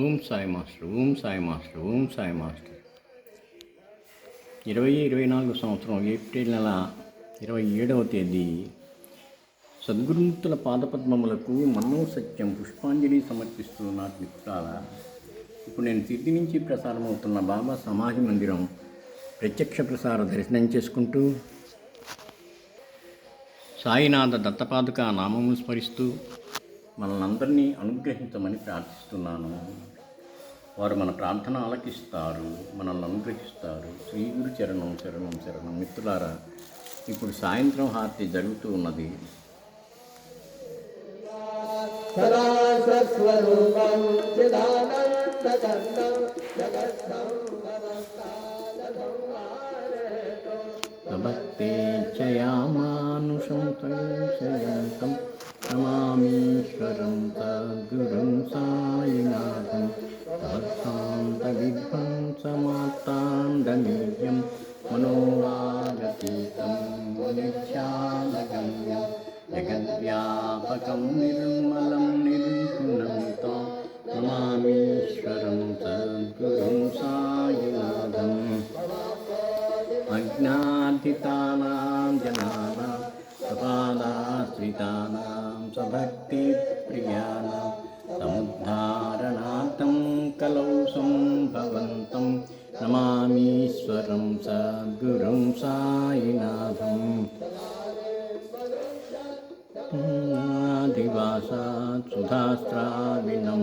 Om Sai master Om Sai master Om Sai master. ఇరవై ఇరవై నాలుగు సంవత్సరం ఏప్రిల్ నెల ఇరవై ఏడవ తేదీ. సద్గురుమూర్తుల పాదపద్మములకు మన్నో సత్యం పుష్పాంజలి సమర్పిస్తూ నాకు మిత్రాల ఇప్పుడు నేను సిద్ధి నుంచి ప్రసారమవుతున్న బాబా సమాధి మందిరం ప్రత్యక్ష ప్రసార దర్శనం చేసుకుంటూ సాయినాథ దత్తపాదుక నామమును స్మరిస్తూ మనల్ని అనుగ్రహించమని ప్రార్థిస్తున్నాను. వారు మన ప్రార్థన ఆలకిస్తారు మనల్ని అనుగ్రహిస్తారు. శ్రీ గురు చరణం శరణం శరణం మిత్రులారా ఇప్పుడు సాయంత్రం హారతి జరుగుతూ ఉన్నది. సదాస్వరూపం చిదానందకర్ణం योगीश्वरं सद्गुरुं सायिनाथं तत्सान्तविद्वं समाप्ताण्डनीयं मनोवागतीतं मुनिख्यालगम्यं जगद्व्यापकं निर्मलं निर्गुणन्तो नमामीश्वरं सद्गुरुं सायिनाथम् अज्ञातितानां जनानां कपालाश्रितानां సాయినాథం అజ్ఞాధితానాం జనానాం సపాదాశ్రితానాం సభక్తిప్రియానాం సముద్ధారణార్థం కలౌ సంభవంతం నమామీశ్వరం సద్గురుం సాయినాథం. ఆదివాసాత్ సుధాస్త్రావినం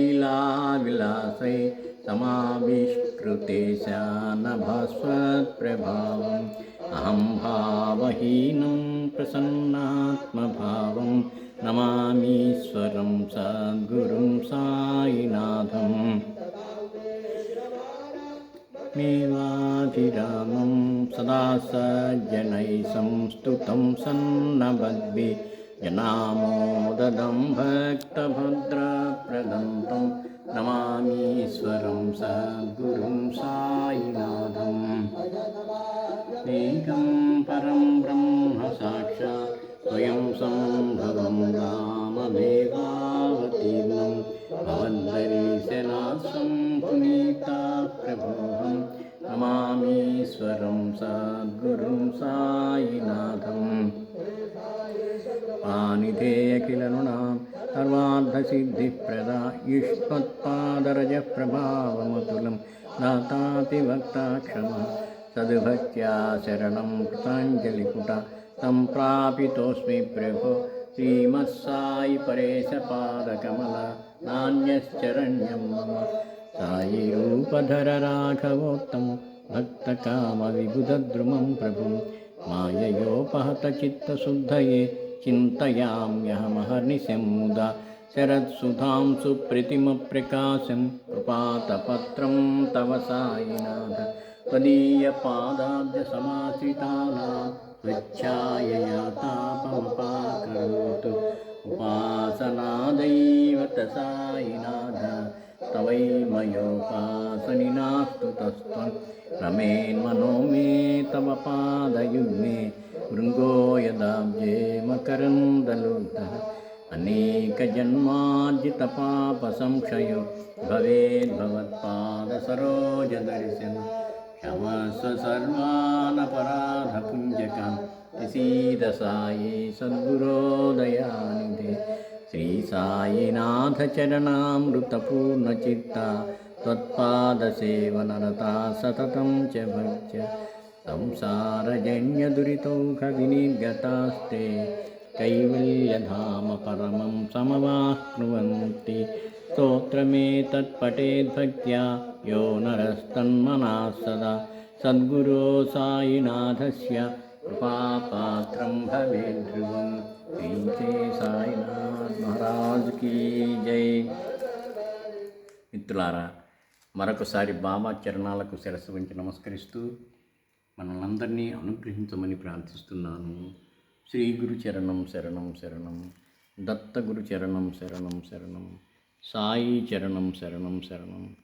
विलासै समाविष्कृते शानभास्वत्प्रभावम् अहं भावहीनं प्रसन्नात्मभावं नमामीश्वरं सद्गुरुं सायिनाथम् मेवाभिरामं सदा सज्जनैः संस्तुतं सन्न जनामोददं भक्तभद्राप्रदन्तम् नमामीश्वरं सद्गुरुं साईनाथम् एकं परं ब्रह्म साक्षात् स्वयं सम्भवं राममेवावतीर्णं भवद्दरीशनाथं पुनीता प्रभोहं नमामीश्वरं सद्गुरुं साईनाथम् पानिधेयखिलनुणां सर्वार्धसिद्धिप्रदा युष्मत्पादरजप्रभावमतुलं दातातिभक्ता क्षमा सद्भक्त्या शरणं कृताञ्जलिपुटा सम्प्रापितोऽस्मि प्रभो श्रीमत्सायि परेशपादकमल नान्यश्चरण्यं मम सायिरूपधर राघवोत्तम भक्तकामविबुधद्रुमं प्रभुं माययोपहतचित्तशुद्धये चिन्तयाम्यहमहर्निशं मुदा शरत्सुधां सुप्रीतिमप्रकाशं कृपातपत्रं तव सायिनाथ त्वदीयपादाब्जसमाश्रितानां वृच्छायया तापमपाकरोतु उपासनादैवत सायिनाथ तवैमयोपासनिनास्तु तस्त्वं रमेन्मनो मे तव पादयुग्मे भृङ्गो यदाब्जे मकरन्दलुब्धः अनेकजन्मार्जितपापसंक्षयो भवेद्भवत्पादसरोजदर्शनं क्षमस्व सर्वानपराधपुञ्जकान् निसीदसायि सद्गुरोदयानिधे श्रीसायिनाथचरणामृतपूर्णचित्ता त्वत्पादसेवनरता सततं च भक्त्य संसारजन्यदुरितौघविनिर्गतास्ते कैवल्यधाम परमं समवाप्नुवन्ति स्तोत्रमेतत्पठेद्भक्त्या यो नरस्तन्मनः सदा सद्गुरो साईनाथस्य कृपापात्रं भवेद्ध्रुवं श्रीते साईनाथ మిత్రులారా మరొకసారి బాబా చరణాలకు శిరస్సు వంచి నమస్కరిస్తూ మనల్నందరినీ అనుగ్రహించమని ప్రార్థిస్తున్నాను. శ్రీ గురు చరణం శరణం శరణం దత్త గురు చరణం శరణం శరణం సాయి చరణం శరణం శరణం.